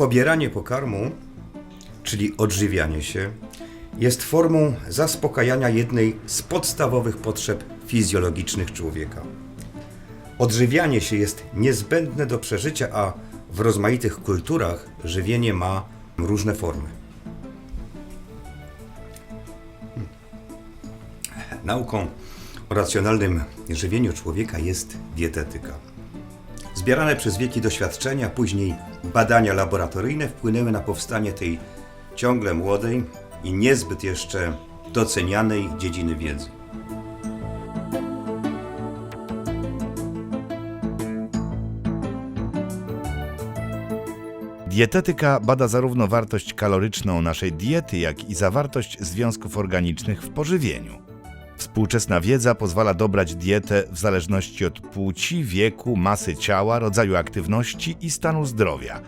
Pobieranie pokarmu, czyli odżywianie się, jest formą zaspokajania jednej z podstawowych potrzeb fizjologicznych człowieka. Odżywianie się jest niezbędne do przeżycia, a w rozmaitych kulturach żywienie ma różne formy. Nauką o racjonalnym żywieniu człowieka jest dietetyka. Zbierane przez wieki doświadczenia, później badania laboratoryjne wpłynęły na powstanie tej ciągle młodej i niezbyt jeszcze docenianej dziedziny wiedzy. Dietetyka bada zarówno wartość kaloryczną naszej diety, jak i zawartość związków organicznych w pożywieniu. Współczesna wiedza pozwala dobrać dietę w zależności od płci, wieku, masy ciała, rodzaju aktywności i stanu zdrowia.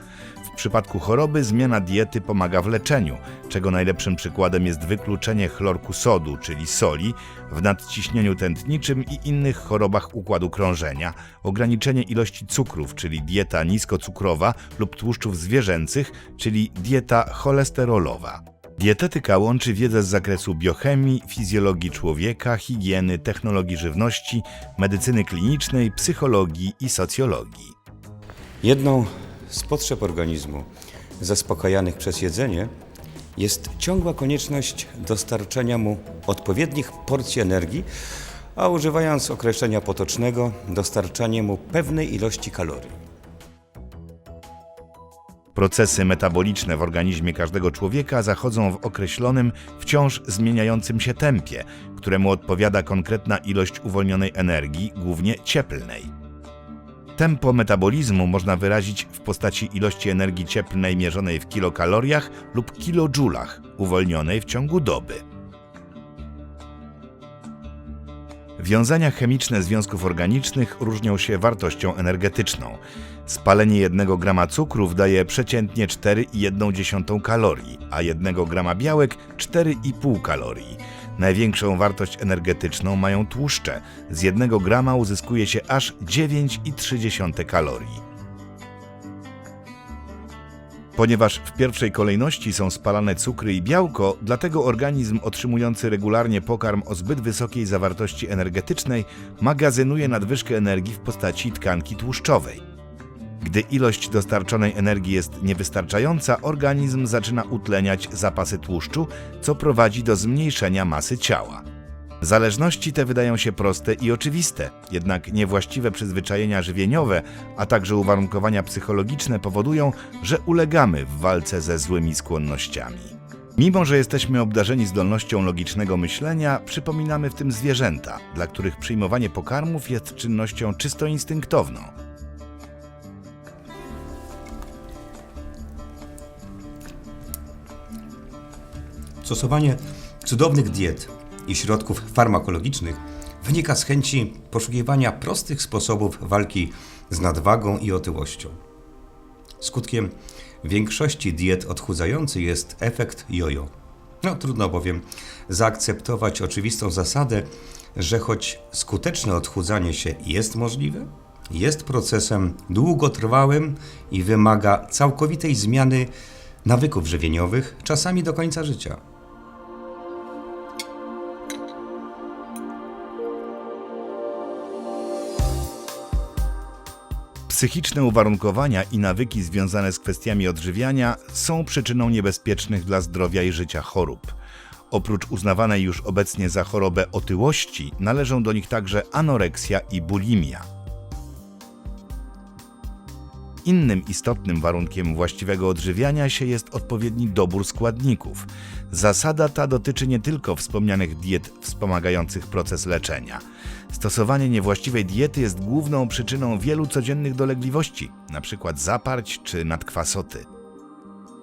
W przypadku choroby zmiana diety pomaga w leczeniu, czego najlepszym przykładem jest wykluczenie chlorku sodu, czyli soli, w nadciśnieniu tętniczym i innych chorobach układu krążenia, ograniczenie ilości cukrów, czyli dieta niskocukrowa lub tłuszczów zwierzęcych, czyli dieta cholesterolowa. Dietetyka łączy wiedzę z zakresu biochemii, fizjologii człowieka, higieny, technologii żywności, medycyny klinicznej, psychologii i socjologii. Jedną z potrzeb organizmu zaspokajanych przez jedzenie jest ciągła konieczność dostarczenia mu odpowiednich porcji energii, a używając określenia potocznego, dostarczanie mu pewnej ilości kalorii. Procesy metaboliczne w organizmie każdego człowieka zachodzą w określonym, wciąż zmieniającym się tempie, któremu odpowiada konkretna ilość uwolnionej energii, głównie cieplnej. Tempo metabolizmu można wyrazić w postaci ilości energii cieplnej mierzonej w kilokaloriach lub kilojulach uwolnionej w ciągu doby. Wiązania chemiczne związków organicznych różnią się wartością energetyczną. Spalenie 1 grama cukrów daje przeciętnie 4,1 kalorii, a 1 grama białek 4,5 kalorii. Największą wartość energetyczną mają tłuszcze. Z 1 grama uzyskuje się aż 9,3 kalorii. Ponieważ w pierwszej kolejności są spalane cukry i białko, dlatego organizm otrzymujący regularnie pokarm o zbyt wysokiej zawartości energetycznej magazynuje nadwyżkę energii w postaci tkanki tłuszczowej. Gdy ilość dostarczonej energii jest niewystarczająca, organizm zaczyna utleniać zapasy tłuszczu, co prowadzi do zmniejszenia masy ciała. Zależności te wydają się proste i oczywiste, jednak niewłaściwe przyzwyczajenia żywieniowe, a także uwarunkowania psychologiczne powodują, że ulegamy w walce ze złymi skłonnościami. Mimo, że jesteśmy obdarzeni zdolnością logicznego myślenia, przypominamy w tym zwierzęta, dla których przyjmowanie pokarmów jest czynnością czysto instynktowną. Stosowanie cudownych diet i środków farmakologicznych wynika z chęci poszukiwania prostych sposobów walki z nadwagą i otyłością. Skutkiem większości diet odchudzających jest efekt jojo. No trudno bowiem zaakceptować oczywistą zasadę, że choć skuteczne odchudzanie się jest możliwe, jest procesem długotrwałym i wymaga całkowitej zmiany nawyków żywieniowych, czasami do końca życia. Psychiczne uwarunkowania i nawyki związane z kwestiami odżywiania są przyczyną niebezpiecznych dla zdrowia i życia chorób. Oprócz uznawanej już obecnie za chorobę otyłości, należą do nich także anoreksja i bulimia. Innym istotnym warunkiem właściwego odżywiania się jest odpowiedni dobór składników. Zasada ta dotyczy nie tylko wspomnianych diet wspomagających proces leczenia. Stosowanie niewłaściwej diety jest główną przyczyną wielu codziennych dolegliwości, np. zaparć czy nadkwasoty.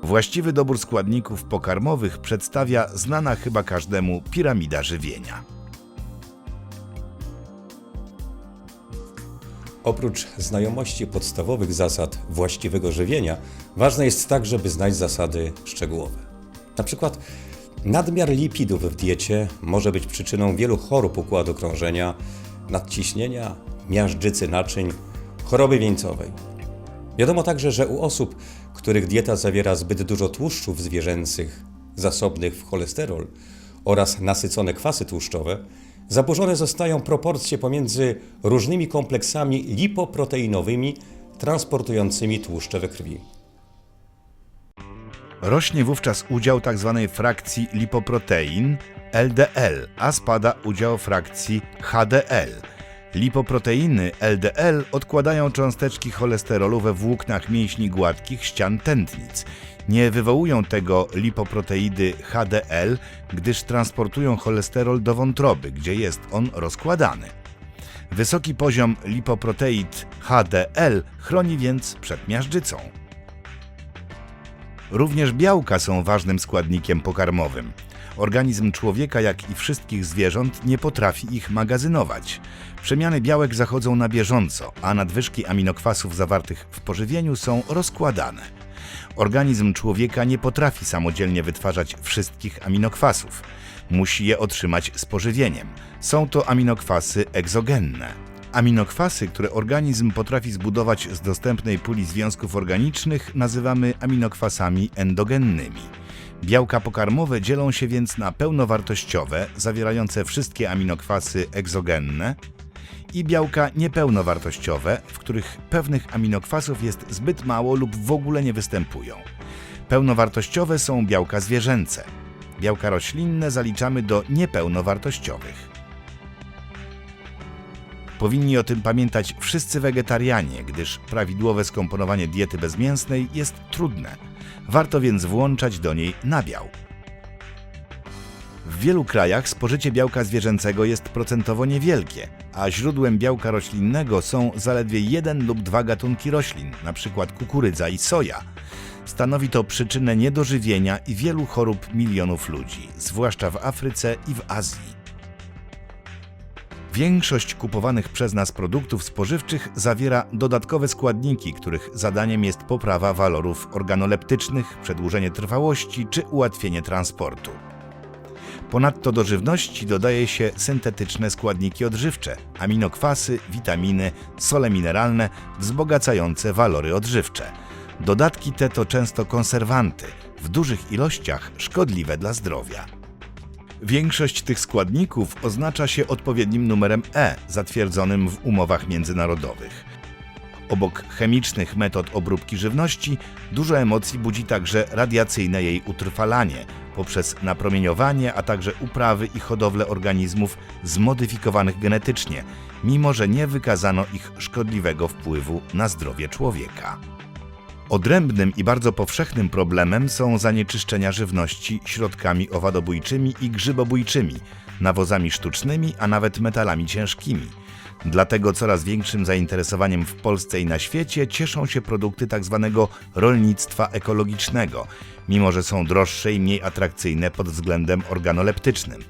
Właściwy dobór składników pokarmowych przedstawia znana chyba każdemu piramida żywienia. Oprócz znajomości podstawowych zasad właściwego żywienia, ważne jest także, by znać zasady szczegółowe. Na przykład nadmiar lipidów w diecie może być przyczyną wielu chorób układu krążenia, nadciśnienia, miażdżycy naczyń, choroby wieńcowej. Wiadomo także, że u osób, których dieta zawiera zbyt dużo tłuszczów zwierzęcych zasobnych w cholesterol oraz nasycone kwasy tłuszczowe, zaburzone zostają proporcje pomiędzy różnymi kompleksami lipoproteinowymi transportującymi tłuszcze we krwi. Rośnie wówczas udział tzw. frakcji lipoprotein LDL, a spada udział frakcji HDL. Lipoproteiny LDL odkładają cząsteczki cholesterolu we włóknach mięśni gładkich ścian tętnic. Nie wywołują tego lipoproteidy HDL, gdyż transportują cholesterol do wątroby, gdzie jest on rozkładany. Wysoki poziom lipoproteid HDL chroni więc przed miażdżycą. Również białka są ważnym składnikiem pokarmowym. Organizm człowieka, jak i wszystkich zwierząt, nie potrafi ich magazynować. Przemiany białek zachodzą na bieżąco, a nadwyżki aminokwasów zawartych w pożywieniu są rozkładane. Organizm człowieka nie potrafi samodzielnie wytwarzać wszystkich aminokwasów. Musi je otrzymać z pożywieniem. Są to aminokwasy egzogenne. Aminokwasy, które organizm potrafi zbudować z dostępnej puli związków organicznych, nazywamy aminokwasami endogennymi. Białka pokarmowe dzielą się więc na pełnowartościowe, zawierające wszystkie aminokwasy egzogenne, i białka niepełnowartościowe, w których pewnych aminokwasów jest zbyt mało lub w ogóle nie występują. Pełnowartościowe są białka zwierzęce. Białka roślinne zaliczamy do niepełnowartościowych. Powinni o tym pamiętać wszyscy wegetarianie, gdyż prawidłowe skomponowanie diety bezmięsnej jest trudne. Warto więc włączać do niej nabiał. W wielu krajach spożycie białka zwierzęcego jest procentowo niewielkie, a źródłem białka roślinnego są zaledwie jeden lub dwa gatunki roślin, np. kukurydza i soja. Stanowi to przyczynę niedożywienia i wielu chorób milionów ludzi, zwłaszcza w Afryce i w Azji. Większość kupowanych przez nas produktów spożywczych zawiera dodatkowe składniki, których zadaniem jest poprawa walorów organoleptycznych, przedłużenie trwałości czy ułatwienie transportu. Ponadto do żywności dodaje się syntetyczne składniki odżywcze, aminokwasy, witaminy, sole mineralne wzbogacające walory odżywcze. Dodatki te to często konserwanty, w dużych ilościach szkodliwe dla zdrowia. Większość tych składników oznacza się odpowiednim numerem E, zatwierdzonym w umowach międzynarodowych. Obok chemicznych metod obróbki żywności, dużo emocji budzi także radiacyjne jej utrwalanie poprzez napromieniowanie, a także uprawy i hodowlę organizmów zmodyfikowanych genetycznie, mimo że nie wykazano ich szkodliwego wpływu na zdrowie człowieka. Odrębnym i bardzo powszechnym problemem są zanieczyszczenia żywności środkami owadobójczymi i grzybobójczymi, nawozami sztucznymi, a nawet metalami ciężkimi. Dlatego coraz większym zainteresowaniem w Polsce i na świecie cieszą się produkty tzw. rolnictwa ekologicznego, mimo że są droższe i mniej atrakcyjne pod względem organoleptycznym.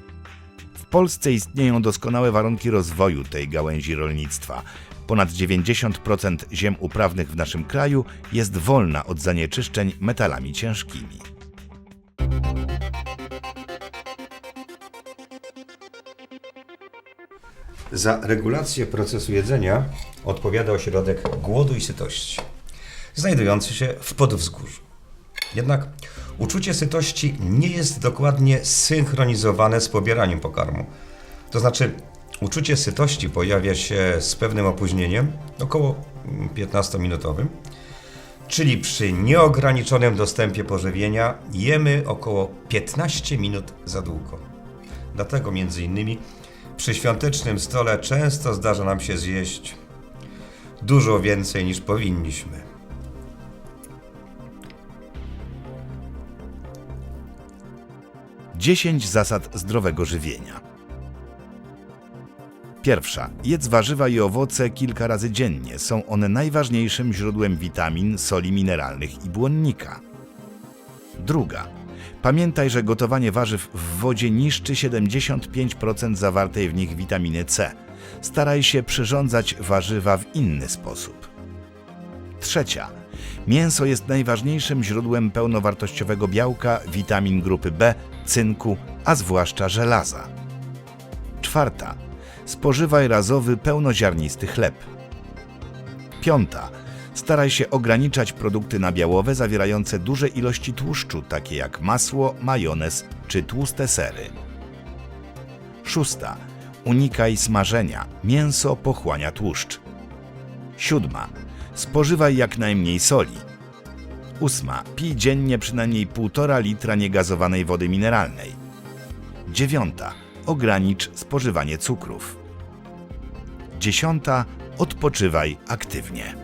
W Polsce istnieją doskonałe warunki rozwoju tej gałęzi rolnictwa. Ponad 90% ziem uprawnych w naszym kraju jest wolna od zanieczyszczeń metalami ciężkimi. Za regulację procesu jedzenia odpowiada ośrodek głodu i sytości, znajdujący się w podwzgórzu. Jednak uczucie sytości nie jest dokładnie synchronizowane z pobieraniem pokarmu. To znaczy, uczucie sytości pojawia się z pewnym opóźnieniem, około 15-minutowym, czyli przy nieograniczonym dostępie pożywienia jemy około 15 minut za długo. Dlatego między innymi przy świątecznym stole często zdarza nam się zjeść dużo więcej niż powinniśmy. Dziesięć zasad zdrowego żywienia. Pierwsza. Jedz warzywa i owoce kilka razy dziennie. Są one najważniejszym źródłem witamin, soli mineralnych i błonnika. Druga. Pamiętaj, że gotowanie warzyw w wodzie niszczy 75% zawartej w nich witaminy C. Staraj się przyrządzać warzywa w inny sposób. Trzecia. Mięso jest najważniejszym źródłem pełnowartościowego białka, witamin grupy B, cynku, a zwłaszcza żelaza. Czwarta. Spożywaj razowy, pełnoziarnisty chleb. Piąta. Staraj się ograniczać produkty nabiałowe zawierające duże ilości tłuszczu, takie jak masło, majonez czy tłuste sery. Szósta. Unikaj smażenia. Mięso pochłania tłuszcz. Siódma. Spożywaj jak najmniej soli. Ósma. Pij dziennie przynajmniej 1,5 litra niegazowanej wody mineralnej. Dziewiąta. Ogranicz spożywanie cukrów. Dziesiąta. Odpoczywaj aktywnie.